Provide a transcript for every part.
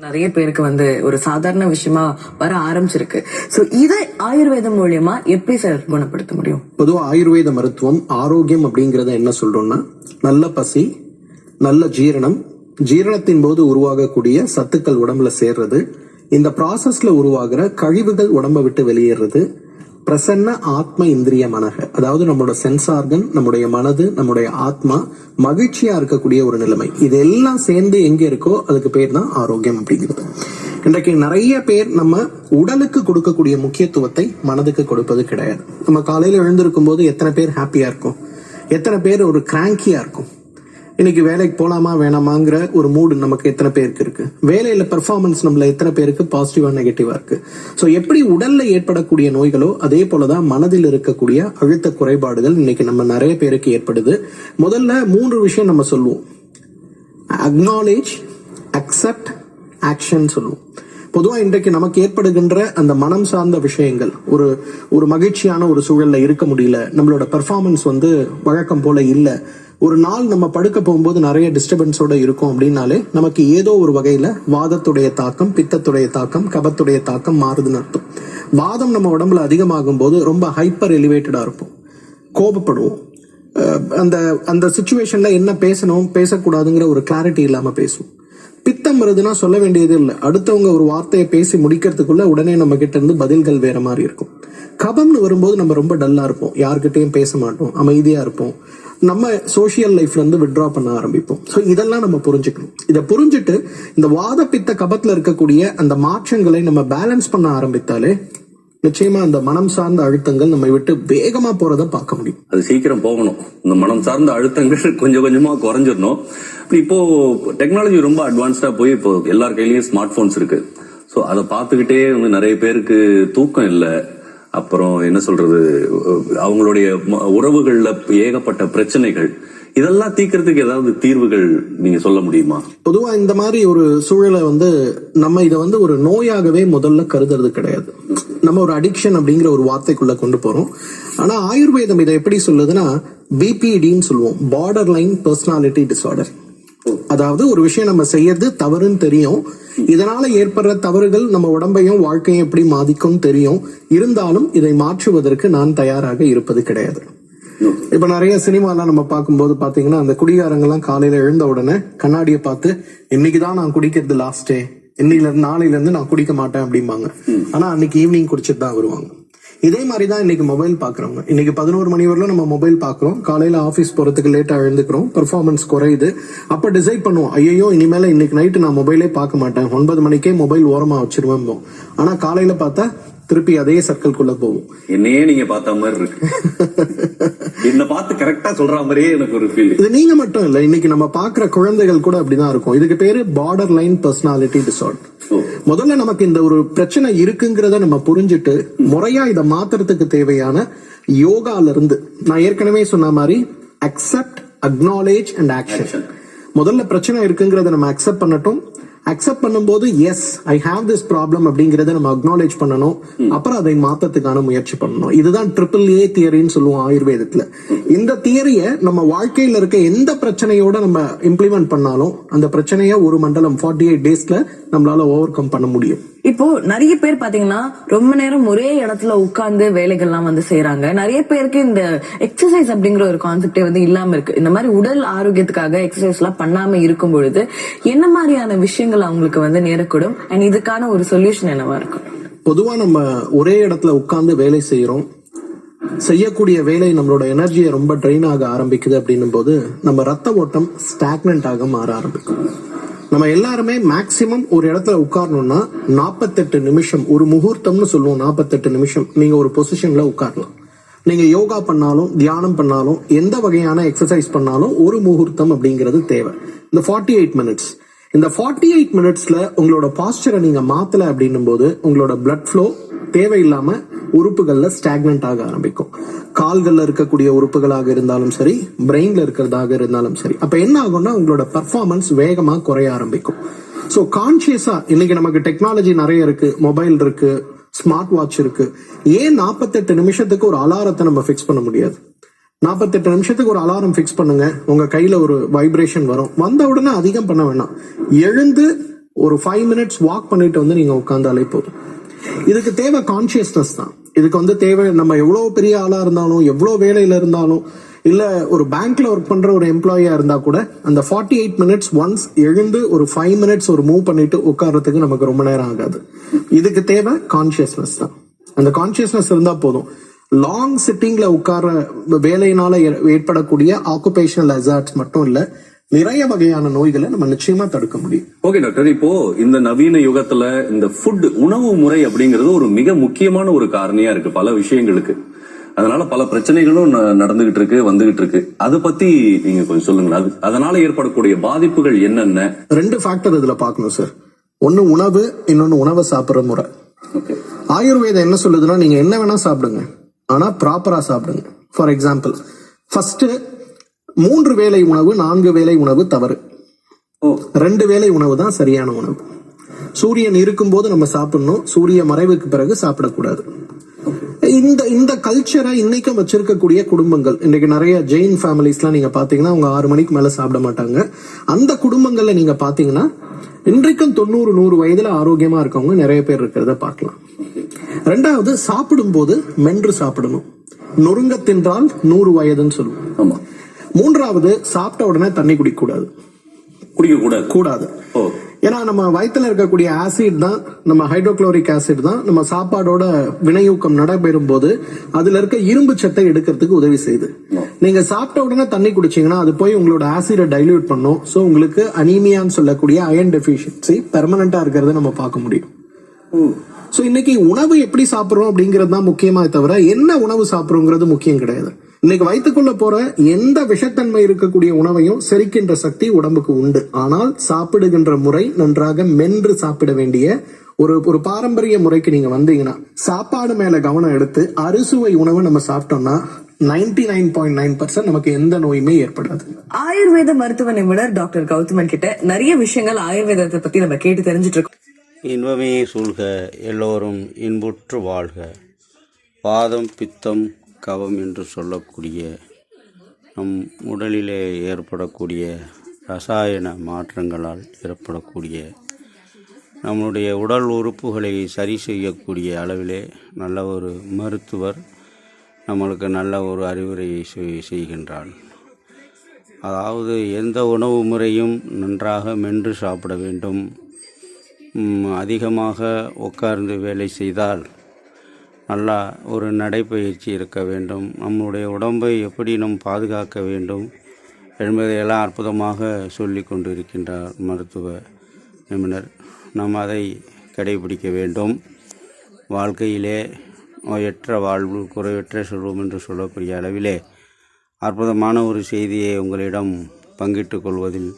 நிறைய பேருக்கு வந்து ஒரு சாதாரண விஷயமா வர ஆரம்பிச்சிருக்கு. சோ இதை ஆயுர்வேதம் மூலியமா எப்படி சார் குணப்படுத்த முடியும்? பொதுவா ஆயுர்வேத மருத்துவம் ஆரோக்கியம் அப்படிங்கறத என்ன சொல்றோம்னா நல்ல பசி நல்ல ஜீரணம் ஜீரணத்தின் போது உருவாகக்கூடிய சத்துக்கள் உடம்புல சேர்றது இந்த ப்ராசஸ்ல உருவாகிற கழிவுகள் உடம்ப விட்டு வெளியேறது பிரசன்ன ஆத்ம இந்திரிய மனக அதாவது நம்மளோட சென்ஸ் ஆர்கன் நம்முடைய மனது நம்முடைய ஆத்மா மகிழ்ச்சியா இருக்கக்கூடிய ஒரு நிலைமை. இதெல்லாம் சேர்ந்து எங்க இருக்கோ அதுக்கு பேர் தான் ஆரோக்கியம் அப்படிங்கிறது. இன்றைக்கு நிறைய பேர் நம்ம உடலுக்கு கொடுக்கக்கூடிய முக்கியத்துவத்தை மனதுக்கு கொடுப்பது கிடையாது. நம்ம காலையில எழுந்திருக்கும் போது எத்தனை பேர் ஹாப்பியா இருக்கும்? எத்தனை பேர் ஒரு கிராங்கியா இருக்கும்? இன்னைக்கு வேலைக்கு போலாமா வேணாமாங்கிற ஒரு மூடு நமக்கு எத்தனை பேருக்கு இருக்கு? வேலையில பெர்ஃபார்மன்ஸ் நம்மள எத்தனை பேருக்கு பாசிட்டிவா நெகட்டிவா இருக்கு? ஸோ எப்படி உடல்ல ஏற்படக்கூடிய நோய்களோ அதே போலதான் மனதில் இருக்கக்கூடிய அழுத்த குறைபாடுகள் இன்னைக்கு நம்ம நிறைய பேருக்கு ஏற்படுது. முதல்ல மூன்று விஷயம் நம்ம சொல்லுவோம். அக்னாலேஜ் அக்செப்ட் ஆக்ஷன் சொல்லுவோம். பொதுவா இன்றைக்கு நமக்கு ஏற்படுகின்ற அந்த மனம் சார்ந்த விஷயங்கள் ஒரு ஒரு மகிழ்ச்சியான ஒரு சூழல்ல இருக்க முடியல நம்மளோட பெர்ஃபார்மன்ஸ் வந்து வழக்கம் போல இல்லை ஒரு நாள் நம்ம படுக்க போகும்போது நிறைய டிஸ்டர்பன்ஸோட இருக்கும் அப்படின்னாலே நமக்கு ஏதோ ஒரு வகையில வாதத்துடைய தாக்கம் பித்தத்துடைய தாக்கம் கபத்துடைய தாக்கம் மாறுதுன்னு அர்த்தம். வாதம் நம்ம உடம்புல அதிகமாகும் போது ரொம்ப ஹைப்பர் எலிவேட்டடாக இருப்போம். கோபப்படுவோம். அந்த அந்த சுச்சுவேஷன்ல என்ன பேசணும் பேசக்கூடாதுங்கிற ஒரு கிளாரிட்டி இல்லாமல் பேசுவோம். பித்தம் வருதுன்னா சொல்ல வேண்டியது இல்லை. அடுத்தவங்க ஒரு வார்த்தையை பேசி முடிக்கிறதுக்குள்ள உடனே நம்ம கிட்ட இருந்து பதில்கள் வேற மாதிரி இருக்கும். கபம்னு வரும்போது நம்ம ரொம்ப டல்லா இருப்போம். யார்கிட்டயும் பேச மாட்டோம். அமைதியா இருப்போம். நம்ம சோஷியல் லைஃப்ல இருந்து வித்ட்ரா பண்ண ஆரம்பிப்போம். ஸோ இதெல்லாம் நம்ம புரிஞ்சுக்கணும். இதை புரிஞ்சுட்டு இந்த வாத பித்த கபத்துல இருக்கக்கூடிய அந்த மாற்றங்களை நம்ம பேலன்ஸ் பண்ண ஆரம்பித்தாலே நிச்சயமா அந்த மனம் சார்ந்த அழுத்தங்கள் நம்மை விட்டு வேகமா போறத பார்க்க முடியும். அது சீக்கிரம் போகணும். இந்த மனம் சார்ந்த அழுத்தங்கள் கொஞ்சம் கொஞ்சமா குறைஞ்சிடணும். இப்போ டெக்னாலஜி ரொம்ப அட்வான்ஸ்டா போய் இப்போ எல்லார் கையிலயும் ஸ்மார்ட் போன்ஸ் இருக்கு. ஸோ அதை பார்த்துக்கிட்டே வந்து நிறைய பேருக்கு தூக்கம் இல்லை. அப்புறம் என்ன சொல்றது அவங்களுடைய உறவுகள்ல ஏகப்பட்ட பிரச்சனைகள் இதெல்லாம் தீர்க்கறதுக்கு ஏதாவது தீர்வுகள் நீங்க சொல்ல முடியுமா? பொதுவா இந்த மாதிரி ஒரு சூழலை வந்து நம்ம இதை வந்து ஒரு நோயாகவே முதல்ல கருதுறது கிடையாது. நம்ம ஒரு அடிக்ஷன் அப்படிங்கிற ஒரு வார்த்தைக்குள்ள கொண்டு போறோம். ஆனா ஆயுர்வேதம் இதை எப்படி சொல்லுதுன்னா பிபிடின்னு சொல்லுவோம். பார்டர் லைன் பர்சனாலிட்டி டிசார்டர் அதாவது ஒரு விஷயம் நம்ம செய்யறது தவறுன்னு தெரியும். இதனால ஏற்படுற தவறுகள் நம்ம உடம்பையும் வாழ்க்கையும் எப்படி பாதிக்கும் தெரியும். இருந்தாலும் இதை மாற்றுவதற்கு நான் தயாராக இருப்பது கிடையாது. இப்ப நிறைய சினிமாலாம் நம்ம பார்க்கும்போது பாத்தீங்கன்னா அந்த குடிகாரங்கெல்லாம் காலையில எழுந்த உடனே கண்ணாடியை பார்த்து இன்னைக்குதான் நான் குடிக்கிறது லாஸ்ட் டே. இன்னையில இருந்து நாளையில இருந்து நான் குடிக்க மாட்டேன் அப்படிம்பாங்க. ஆனா அன்னைக்கு ஈவினிங் குடிச்சிட்டு தான் வருவாங்க. இதே மாதிரி தான் இன்னைக்கு மொபைல் பாக்குறவங்க. இன்னைக்கு பதினோரு மணி வரலும் நம்ம மொபைல் பாக்குறோம். காலையில ஆபீஸ் போறதுக்கு லேட்டா எழுந்துக்கிறோம். பெர்ஃபார்மன்ஸ் குறையுது. அப்ப டிசைட் பண்ணுவோம். ஐயோ இனிமேல இன்னைக்கு நைட்டு நான் மொபைலே பார்க்க மாட்டேன். ஒன்பது மணிக்கே மொபைல் ஓரமா வச்சிருவேன் ஆனா காலையில பார்த்தா திருப்பி அதே சர்க்கிள்குள்ள போவோம். என்னையே நீங்க பார்த்த மாதிரி இருக்கு. என்ன பார்த்து கரெக்டா சொல்ற மாதிரியே எனக்கு ஒரு ஃபீல் இது நீங்க மட்டும் இல்ல. இன்னைக்கு நம்ம பாக்குற குழந்தைகள் கூட அப்படிதான் இருக்கும். இதுக்கு பேரு பார்டர் லைன் பர்சனாலிட்டி டிசார்டர் முதல்ல நமக்கு இந்த ஒரு பிரச்சனை இருக்குங்கிறத நம்ம புரிஞ்சுட்டு முறையா இதை மாத்துறதுக்கு தேவையான யோகால இருந்து நான் ஏற்கனவே சொன்ன மாதிரி அக்செப்ட் அக்னாலேஜ் அண்ட் ஆக்ஷன் முதல்ல பிரச்சனை இருக்குங்கிறத நம்ம அக்செப்ட் பண்ணட்டும். அக்செப்ட் பண்ணும்போது yes I have this problem அப்படிங்கறத நம்ம அக்னாலேஜ் பண்ணணும். அப்புறம் அதை மாத்தத்துக்கான முயற்சி பண்ணணும். இதுதான் ட்ரிபிள் ஏ தியரின்னு சொல்லுவோம் ஆயுர்வேதத்துல. இந்த தியரிய நம்ம வாழ்க்கையில இருக்க எந்த பிரச்சனையோட நம்ம இம்ப்ளிமெண்ட் பண்ணாலும் அந்த பிரச்சனைய ஒரு மண்டலம் ஃபார்ட்டி எயிட் டேஸ்ல நம்மளால ஓவர் கம் பண்ண முடியும். இப்போ நிறைய பேர் பாத்தீங்கன்னா ரொம்ப நேரம் ஒரே இடத்துல உட்கார்ந்து வேலைகள்லாம் வந்து செய்யறாங்க நிறைய பேருக்கு இந்த எக்ஸசைஸ் அப்படிங்கிற ஒரு கான்செப்டே வந்து இல்லாம இருக்கு. இந்த மாதிரி உடல் ஆரோக்கியத்துக்காக எக்ஸசைஸ் எல்லாம் பண்ணாம இருக்கும் பொழுது என்ன மாதிரியான விஷயங்கள் அவங்களுக்கு வந்து நேரக்கூடும்? அண்ட் இதுக்கான ஒரு சொல்யூஷன் என்னவா இருக்கும்? பொதுவா நம்ம ஒரே இடத்துல உட்கார்ந்து வேலை செய்யறோம் செய்யக்கூடிய வேலை நம்மளோட எனர்ஜியை ரொம்ப ட்ரெயின் ஆக ஆரம்பிக்குது அப்படின்னும் போது நம்ம ரத்த ஓட்டம் ஸ்டாக்னன்ட் ஆக மாற ஆரம்பிக்கும். நம்ம எல்லாருமே மேக்சிமம் ஒரு இடத்துல உட்காரணும்னா நாற்பத்தெட்டு நிமிஷம் ஒரு முகூர்த்தம்னு சொல்லுவோம் நாற்பத்தெட்டு நிமிஷம். நீங்க ஒரு பொசிஷன்ல உட்காரலாம். நீங்க யோகா பண்ணாலும் தியானம் பண்ணாலும் எந்த வகையான எக்ஸசைஸ் பண்ணாலும் ஒரு முகூர்த்தம் அப்படிங்கிறது தேவை. இந்த ஃபார்ட்டி எயிட் மினிட்ஸ் இந்த ஃபார்ட்டி எயிட் மினிட்ஸ்ல உங்களோட பாஸ்டரை நீங்க மாத்தல அப்படின்னும் போது உங்களோட பிளட் ஃப்ளோ தேவையில்லாம உறுப்புகளில் ஸ்டாக்னன்ட் ஆக ஆரம்பிக்கும். கால்கள்ல இருக்கக்கூடிய உறுப்புகளாக இருந்தாலும் சரி பிரெயினில் இருக்கிறதாக இருந்தாலும் சரி. அப்போ என்ன ஆகும்னா உங்களோட பர்ஃபார்மன்ஸ் வேகமா குறைய ஆரம்பிக்கும். ஸோ கான்சியஸா இன்னைக்கு நமக்கு டெக்னாலஜி நிறைய இருக்கு மொபைல் இருக்கு ஸ்மார்ட் வாட்ச் இருக்கு. ஏன் நாற்பத்தெட்டு நிமிஷத்துக்கு ஒரு அலாரத்தை நம்ம ஃபிக்ஸ் பண்ண முடியாது? நாற்பத்தெட்டு நிமிஷத்துக்கு ஒரு அலாரம் ஃபிக்ஸ் பண்ணுங்க உங்க கையில ஒரு வைப்ரேஷன் வரும். வந்த உடனே அதிகம் பண்ண வேணாம். எழுந்து ஒரு ஃபைவ் மினிட்ஸ் வாக் பண்ணிட்டு வந்து நீங்க உட்காந்தாலே போதும். இதுக்கு தேவை கான்சியஸ்னஸ் தான். இதுக்கு வந்து தேவை நம்ம எவ்வளோ பெரிய ஆளாக இருந்தாலும் எவ்வளோ வேலையில இருந்தாலும் இல்லை ஒரு பேங்க்ல ஒர்க் பண்ற ஒரு எம்ப்ளாயியா இருந்தா கூட அந்த ஃபார்ட்டி எயிட் மினிட்ஸ் ஒன்ஸ் எழுந்து ஒரு ஃபைவ் மினிட்ஸ் ஒரு மூவ் பண்ணிட்டு உட்கார்றதுக்கு நமக்கு ரொம்ப நேரம் ஆகாது. இதுக்கு தேவை கான்சியஸ்னஸ் தான். அந்த கான்சியஸ்னஸ் இருந்தா போதும். லாங் சிட்டிங்ல உட்கார வேலையினால ஏ- ஏற்படக்கூடிய ஆக்குபேஷனல் அசார்ட்ஸ் மட்டும் இல்லை நிறைய வகையான நோய்களை நம்ம நிச்சயமா தடுக்க முடியும். ஓகே டாக்டர் இப்போ இந்த நவீன யுகத்துல இந்த ஃபுட் உணவு முறை அப்படிங்கிறது ஒரு மிக முக்கியமான ஒரு காரணியா இருக்கு பல விஷயங்களுக்கு. அதனால பல பிரச்சனைகளும் நடந்துகிட்டு இருக்கு வந்துகிட்டு இருக்கு அதை பத்தி நீங்க கொஞ்சம் சொல்லுங்களேன். அது அதனால ஏற்படக்கூடிய பாதிப்புகள் என்னென்ன? ரெண்டு ஃபேக்டர் இதுல பார்க்கணும் சார் ஒன்னு உணவு இன்னொன்னு உணவை சாப்பிடுற முறை. ஓகே ஆயுர்வேதம் என்ன சொல்லுதுன்னா நீங்க என்ன வேணா சாப்பிடுங்க. ஆனா ப்ராப்பரா சாப்பிடுங்க. ஃபார் எக்ஸாம்பிள் ஃபர்ஸ்ட் மூன்று வேளை உணவு நான்கு வேளை உணவு தவறு. ரெண்டு வேளை உணவு தான் சரியான உணவு. சூரியன் இருக்கும்போது நம்ம சாப்பிடணும். சூரிய மறைவுக்கு பிறகு சாப்பிடக்கூடாது. இந்த இந்த கல்ச்சரை இன்னைக்கும் வச்சிருக்கக்கூடிய குடும்பங்கள் இன்னைக்கு நிறைய ஜெயின் ஃபேமிலிஸ்லாம் நீங்க பாத்தீங்கன்னா அவங்க ஆறு மணிக்கு மேல சாப்பிட மாட்டாங்க. அந்த குடும்பங்கள்ல நீங்க பாத்தீங்கன்னா இன்றைக்கும் தொண்ணூறு நூறு வயதுல ஆரோக்கியமா இருக்கவங்க நிறைய பேர் இருக்கிறத பார்க்கலாம். ரெண்டாவது சாப்பிடும்போது மென்று சாப்பிடணும். நொறுங்க தின்றால் நூறு வயதுன்னு சொல்லுவோம். ஆமா. மூன்றாவது சாப்பிட்ட உடனே தண்ணி குடிக்க கூடாது. குடிக்க கூடாது ஏன்னா நம்ம வயித்துல இருக்கக்கூடிய ஆசிட் தான் நம்ம ஹைட்ரோகுளோரிக் ஆசிட் தான் நம்ம சாப்பாடோட வினையூக்கம் நடைபெறும் போது அதுல இருக்க இரும்பு சத்தை எடுக்கிறதுக்கு உதவி செய்யுது. நீங்க சாப்பிட்ட உடனே தண்ணி குடிச்சீங்கன்னா அது போய் உங்களோட ஆசிடை டைல்யூட் பண்ணும். சோ உங்களுக்கு அனீமியான்னு சொல்லக்கூடிய அயன் டெஃபிஷியன்சி பெர்மனண்டா இருக்கிறத நம்ம பார்க்க முடியும். சோ இன்னைக்கு உணவு எப்படி சாப்பிடுறோம் அப்படிங்கிறது தான் முக்கியமா தவிர என்ன உணவு சாப்பிடுறோங்கிறது முக்கியம் கிடையாது. இன்னைக்கு வயிற்றுக்குள்ள போற எந்த விஷத்தன்மை இருக்கக்கூடிய உணவையும் செரிக்கின்ற சக்தி உடம்புக்கு உண்டு. ஆனால் சாப்பிடுகின்ற முறை நன்றாக மென்று சாப்பிட வேண்டிய ஒரு ஒரு பாரம்பரிய முறைக்கு நீங்க வந்தீங்கன்னா சாப்பாடு மேல கவனம் எடுத்து அறுசுவை உணவை நம்ம சாப்பிட்டோம்னா ninety nine point nine percent நமக்கு எந்த நோயுமே ஏற்படாது. ஆயுர்வேத மருத்துவ நிபுணர் டாக்டர் கௌதமன் கிட்ட நிறைய விஷயங்கள் ஆயுர்வேதத்தை பத்தி நம்ம கேட்டு தெரிஞ்சுட்டு இருக்கோம் இன்பமே சூழ்க எல்லோரும் இன்புற்று வாழ்க. வாதம் பித்தம் கவம் என்று சொல்லக்கூடிய நம் உடலிலே ஏற்படக்கூடிய ரசாயன மாற்றங்களால் ஏற்படக்கூடிய நம்முடைய உடல் உறுப்புகளை சரி செய்யக்கூடிய அளவிலே நல்ல ஒரு மருத்துவர் நம்மளுக்கு நல்ல ஒரு அறிவுரையை செய்- செய்கின்றார். அதாவது எந்த உணவு முறையும் நன்றாக மென்று சாப்பிட வேண்டும். அதிகமாக உட்கார்ந்து வேலை செய்தால் நல்லா ஒரு நடைப்பயிற்சி இருக்க வேண்டும். நம்முடைய உடம்பை எப்படி நம் பாதுகாக்க வேண்டும் என்பதையெல்லாம் அற்புதமாக சொல்லி கொண்டு இருக்கின்றார் மருத்துவ நிபுணர். நாம் அதை கடைபிடிக்க வேண்டும். வாழ்க்கையிலே நோயற்ற வாழ்வு குறைவற்ற செல்வம் என்று சொல்லக்கூடிய அளவிலே அற்புதமான ஒரு செய்தியை உங்களிடம் பங்கிட்டு கொள்வதில்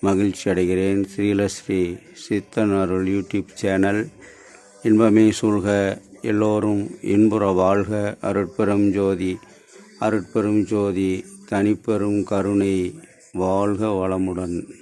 மகிழ்ச்சி அடைகிறேன். ஸ்ரீலஸ்ரீ சித்தன் அருள் யூடியூப் சேனல் இன்பமே சூழ்க. எல்லோரும் இன்புற வாழ்க அருட்பெரும் ஜோதி. அருட்பெரும் ஜோதி தனிப்பெரும் கருணை வாழ்க வளமுடன்.